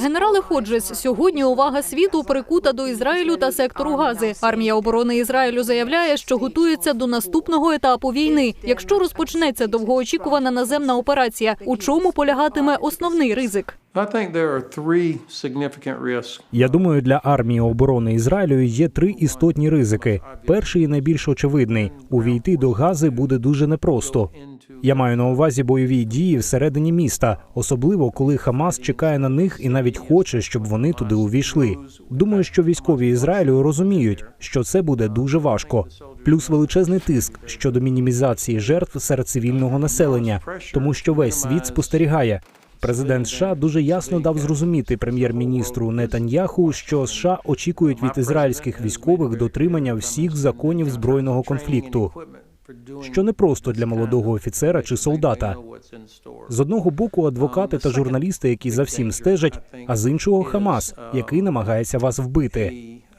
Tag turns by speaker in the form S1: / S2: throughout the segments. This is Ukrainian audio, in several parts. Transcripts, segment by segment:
S1: Генерале Ходжес, сьогодні увага світу прикута до Ізраїлю та сектору Гази. Армія оборони Ізраїлю заявляє, що готується до наступного етапу війни. Якщо розпочнеться довгоочікувана наземна операція, у чому полягатиме основний ризик?
S2: Я думаю, для армії оборони Ізраїлю є три істотні ризики. Перший і найбільш очевидний увійти до Гази буде дуже непросто. Я маю на увазі бойові дії всередині міста, особливо коли Хамас чекає на них і навіть хоче, щоб вони туди увійшли. Думаю, що військові Ізраїлю розуміють, що це буде дуже важко. Плюс величезний тиск щодо мінімізації жертв серед цивільного населення, тому що весь світ спостерігає. Президент США дуже ясно дав зрозуміти прем'єр-міністру Нетаньяху, що США очікують від ізраїльських військових дотримання всіх законів збройного конфлікту, що не просто для молодого офіцера чи солдата. З одного боку, адвокати та журналісти, які за всім стежать, а з іншого Хамас, який намагається вас вбити.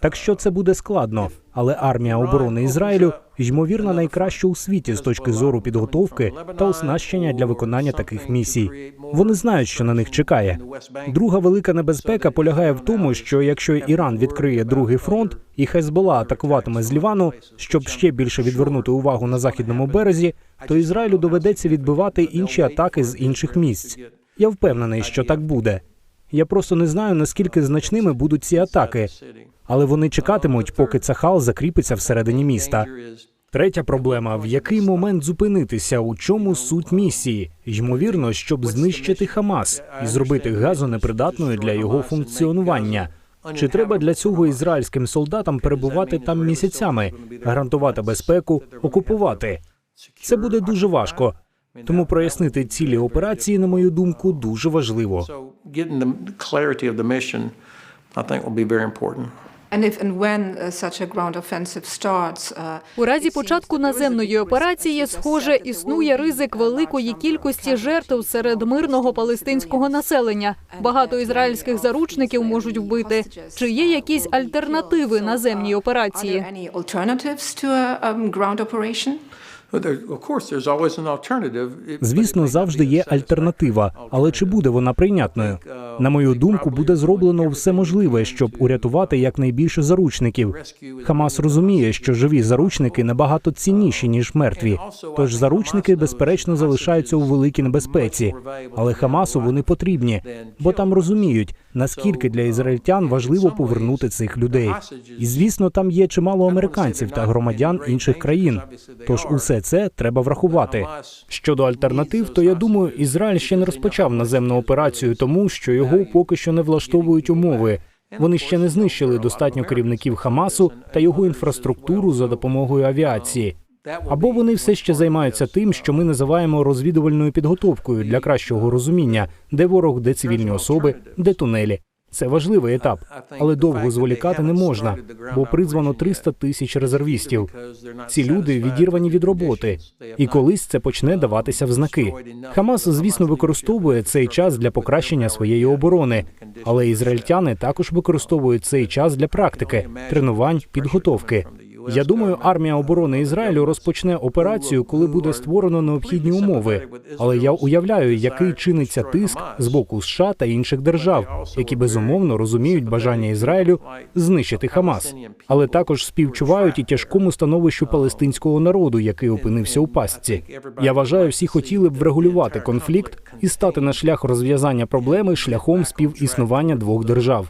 S2: Так що це буде складно, але армія оборони Ізраїлю ймовірно найкраща у світі з точки зору підготовки та оснащення для виконання таких місій. Вони знають, що на них чекає. Друга велика небезпека полягає в тому, що якщо Іран відкриє другий фронт і Хезбола атакуватиме з Лівану, щоб ще більше відвернути увагу на західному березі, то Ізраїлю доведеться відбивати інші атаки з інших місць. Я впевнений, що так буде. Я просто не знаю наскільки значними будуть ці атаки, але вони чекатимуть, поки Цахал закріпиться всередині міста. Третя проблема: в який момент зупинитися, у чому суть місії? Ймовірно, щоб знищити Хамас і зробити газу непридатною для його функціонування. Чи треба для цього ізраїльським солдатам перебувати там місяцями, гарантувати безпеку, окупувати? Це буде дуже важко. Тому прояснити цілі операції, на мою думку, дуже важливо.
S3: Getting the clarity of the mission, I think, will be very important.
S4: And if and when uh, such a ground offensive starts, uh,
S1: У разі початку наземної операції, схоже, існує ризик великої кількості жертв серед мирного палестинського населення. Багато ізраїльських заручників можуть вбити. Чи є якісь альтернативи наземній операції?
S2: Звісно, завжди є альтернатива, але чи буде вона прийнятною? На мою думку, буде зроблено все можливе, щоб урятувати якнайбільше заручників. Хамас розуміє, що живі заручники набагато цінніші ніж мертві. Тож заручники, безперечно, залишаються у великій небезпеці. Але Хамасу вони потрібні, бо там розуміють, наскільки для ізраїльтян важливо повернути цих людей. І звісно, там є чимало американців та громадян інших країн. Тож усе це треба врахувати. Щодо альтернатив, то я думаю, Ізраїль ще не розпочав наземну операцію, тому що його поки що не влаштовують умови. Вони ще не знищили достатньо керівників Хамасу та його інфраструктуру за допомогою авіації. Або вони все ще займаються тим, що ми називаємо розвідувальною підготовкою для кращого розуміння, де ворог, де цивільні особи, де тунелі. Це важливий етап, але довго зволікати не можна, бо призвано 300 тисяч резервістів. Ці люди відірвані від роботи, і колись це почне даватися в знаки. Хамас, звісно, використовує цей час для покращення своєї оборони, але ізраїльтяни також використовують цей час для практики, тренувань, підготовки. Я думаю, армія оборони Ізраїлю розпочне операцію, коли буде створено необхідні умови. Але я уявляю, який чиниться тиск з боку США та інших держав, які безумовно розуміють бажання Ізраїлю знищити Хамас, але також співчувають і тяжкому становищу палестинського народу, який опинився у пастці. Я вважаю, всі хотіли б врегулювати конфлікт і стати на шлях розв'язання проблеми шляхом співіснування двох держав.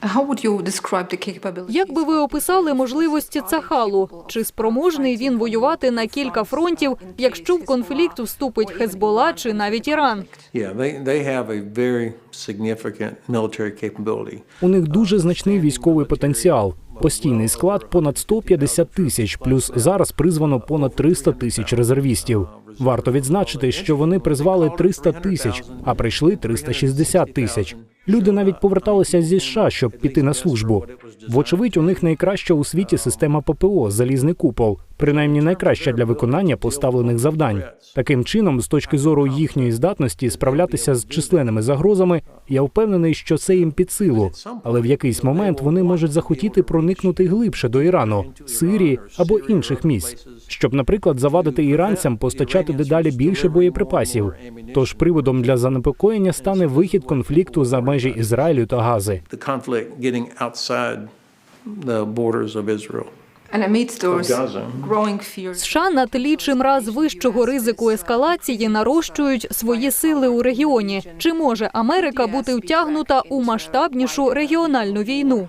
S3: Two-state solution.
S4: How would you describe the capability?
S1: Як би ви описали можливості Цахалу? Чи спроможний він воювати на кілька фронтів, якщо в конфлікт вступить Хезбола чи навіть Іран?
S3: Yeah, they, they have a very significant military capability.
S2: У них дуже значний військовий потенціал. Постійний склад понад 150 тисяч, плюс зараз призвано понад 300 тисяч резервістів. Варто відзначити, що вони призвали 300 тисяч, а прийшли 360 тисяч. Люди навіть поверталися зі США, щоб піти на службу. Вочевидь, у них найкраща у світі система ППО залізний купол, принаймні найкраща для виконання поставлених завдань. Таким чином, з точки зору їхньої здатності справлятися з численними загрозами, я впевнений, що це їм під силу. Але в якийсь момент вони можуть захотіти проникнути глибше до Ірану, Сирії або інших місць, щоб, наприклад, завадити іранцям постачати дедалі більше боєприпасів. Тож приводом для занепокоєння стане вихід конфлікту за межі Ізраїлю та Гази.
S3: The conflict getting outside the borders of Israel.
S4: And amidst those
S3: Gaza.
S4: growing fears,
S1: США на тлі чимраз вищого ризику ескалації нарощують свої сили у регіоні. Чи може Америка бути втягнута у масштабнішу регіональну війну?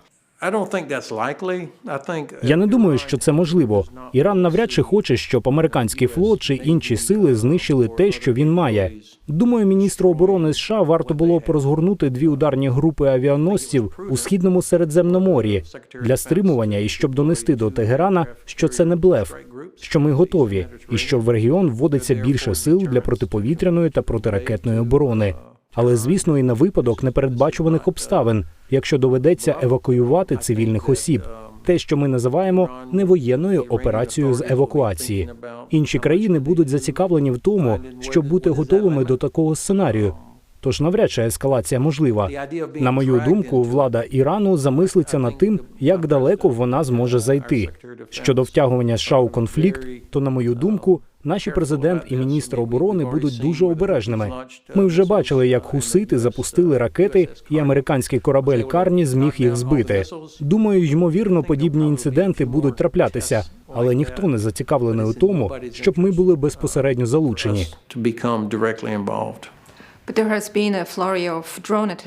S2: Я не думаю, що це можливо. Іран навряд чи хоче, щоб американський флот чи інші сили знищили те, що він має. Думаю, міністру оборони США варто було б розгорнути дві ударні групи авіаносців у східному Середземномор'ї для стримування і щоб донести до Тегерана, що це не блеф, що ми готові, і що в регіон вводиться більше сил для протиповітряної та протиракетної оборони. Але звісно, і на випадок непередбачуваних обставин, якщо доведеться евакуювати цивільних осіб. Те, що ми називаємо невоєнною операцією з евакуації. Інші країни будуть зацікавлені в тому, щоб бути готовими до такого сценарію. Тож навряд чи ескалація можлива. На мою думку, влада Ірану замислиться над тим, як далеко вона зможе зайти. Щодо втягування США у конфлікт, то на мою думку, наші президент і міністр оборони будуть дуже обережними. Ми вже бачили, як хусити запустили ракети, і американський корабель Карні зміг їх збити. Думаю, ймовірно, подібні інциденти будуть траплятися, але ніхто не зацікавлений у тому, щоб ми були безпосередньо залучені.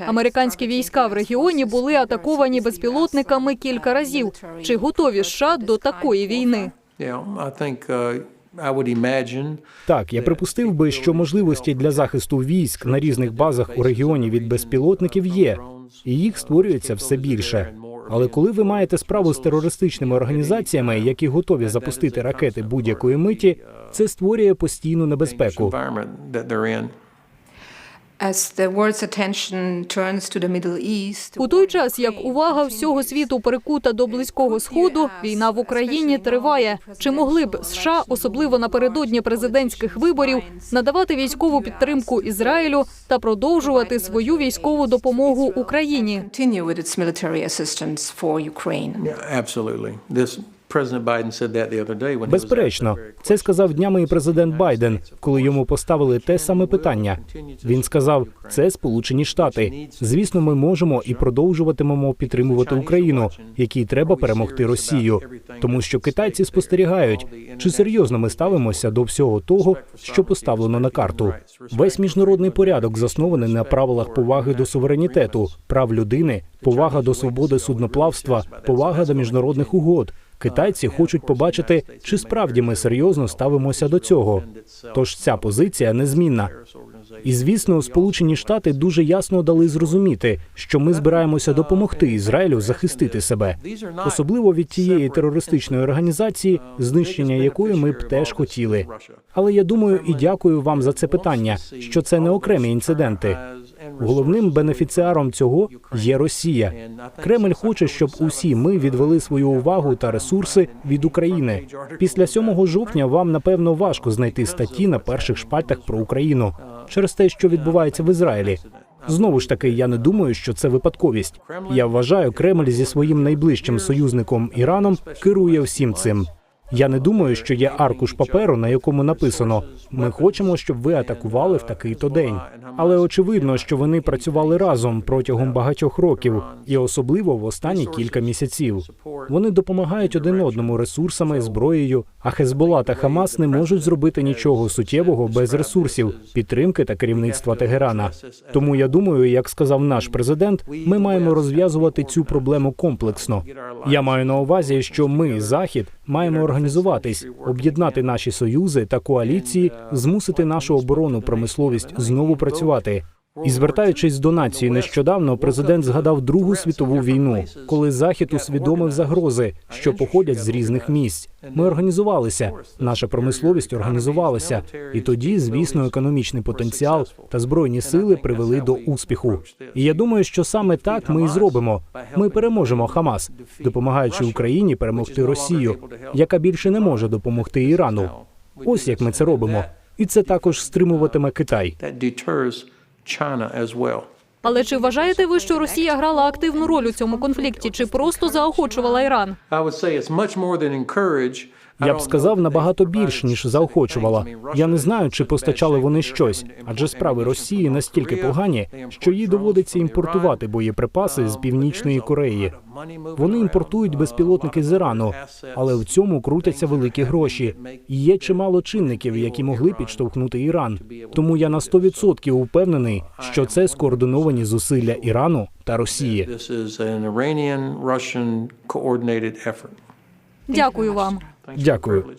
S1: Американські війська в регіоні були атаковані безпілотниками кілька разів. Чи готові США до такої війни?
S3: Uh,
S2: Так, я припустив би, що можливості для захисту військ на різних базах у регіоні від безпілотників є, і їх створюється все більше. Але коли ви маєте справу з терористичними організаціями, які готові запустити ракети будь-якої миті, це створює постійну небезпеку.
S1: У той час, як увага всього світу перекута до близького сходу, війна в Україні триває. Чи могли б США, особливо напередодні президентських виборів, надавати військову підтримку Ізраїлю та продовжувати свою військову допомогу Україні?
S4: continue
S2: Безперечно, це сказав днями і президент Байден, коли йому поставили те саме питання. Він сказав: це Сполучені Штати. Звісно, ми можемо і продовжуватимемо підтримувати Україну, якій треба перемогти Росію, тому що китайці спостерігають, чи серйозно ми ставимося до всього того, що поставлено на карту. Весь міжнародний порядок заснований на правилах поваги до суверенітету, прав людини, повага до свободи судноплавства, повага до міжнародних угод. Китайці хочуть побачити, чи справді ми серйозно ставимося до цього. Тож ця позиція незмінна. І звісно, Сполучені Штати дуже ясно дали зрозуміти, що ми збираємося допомогти Ізраїлю захистити себе, особливо від тієї терористичної організації, знищення якої ми б теж хотіли. Але я думаю і дякую вам за це питання, що це не окремі інциденти. Головним бенефіціаром цього є Росія. Кремль хоче, щоб усі ми відвели свою увагу та ресурси від України. Після 7 жовтня вам напевно важко знайти статті на перших шпальтах про Україну через те, що відбувається в Ізраїлі. Знову ж таки, я не думаю, що це випадковість. Я вважаю, Кремль зі своїм найближчим союзником Іраном керує всім цим. Я не думаю, що є аркуш паперу, на якому написано: ми хочемо, щоб ви атакували в такий-то день. Але очевидно, що вони працювали разом протягом багатьох років, і особливо в останні кілька місяців. Вони допомагають один одному ресурсами, зброєю. А Хезбола та Хамас не можуть зробити нічого суттєвого без ресурсів, підтримки та керівництва Тегерана. Тому я думаю, як сказав наш президент, ми маємо розв'язувати цю проблему комплексно. Я маю на увазі, що ми, захід, маємо організуватись, об'єднати наші союзи та коаліції, змусити нашу оборонну промисловість знову працювати. І звертаючись до нації нещодавно, президент згадав Другу світову війну, коли захід усвідомив загрози, що походять з різних місць. Ми організувалися, наша промисловість організувалася, і тоді, звісно, економічний потенціал та збройні сили привели до успіху. І я думаю, що саме так ми і зробимо. Ми переможемо Хамас, допомагаючи Україні перемогти Росію, яка більше не може допомогти Ірану. Ось як ми це робимо, і це також стримуватиме Китай.
S3: That deters China as well.
S1: Але чи вважаєте ви, що Росія грала активну роль у цьому конфлікті, чи просто заохочувала Іран?
S2: Я б сказав набагато більш ніж заохочувала. Я не знаю, чи постачали вони щось, адже справи Росії настільки погані, що їй доводиться імпортувати боєприпаси з північної Кореї. Вони імпортують безпілотники з Ірану, але в цьому крутяться великі гроші. І є чимало чинників, які могли підштовхнути Іран. Тому я на
S3: this.
S2: 100% упевнений, що це скоординовані зусилля Ірану та Росії.
S1: Дякую вам.
S2: Дякую.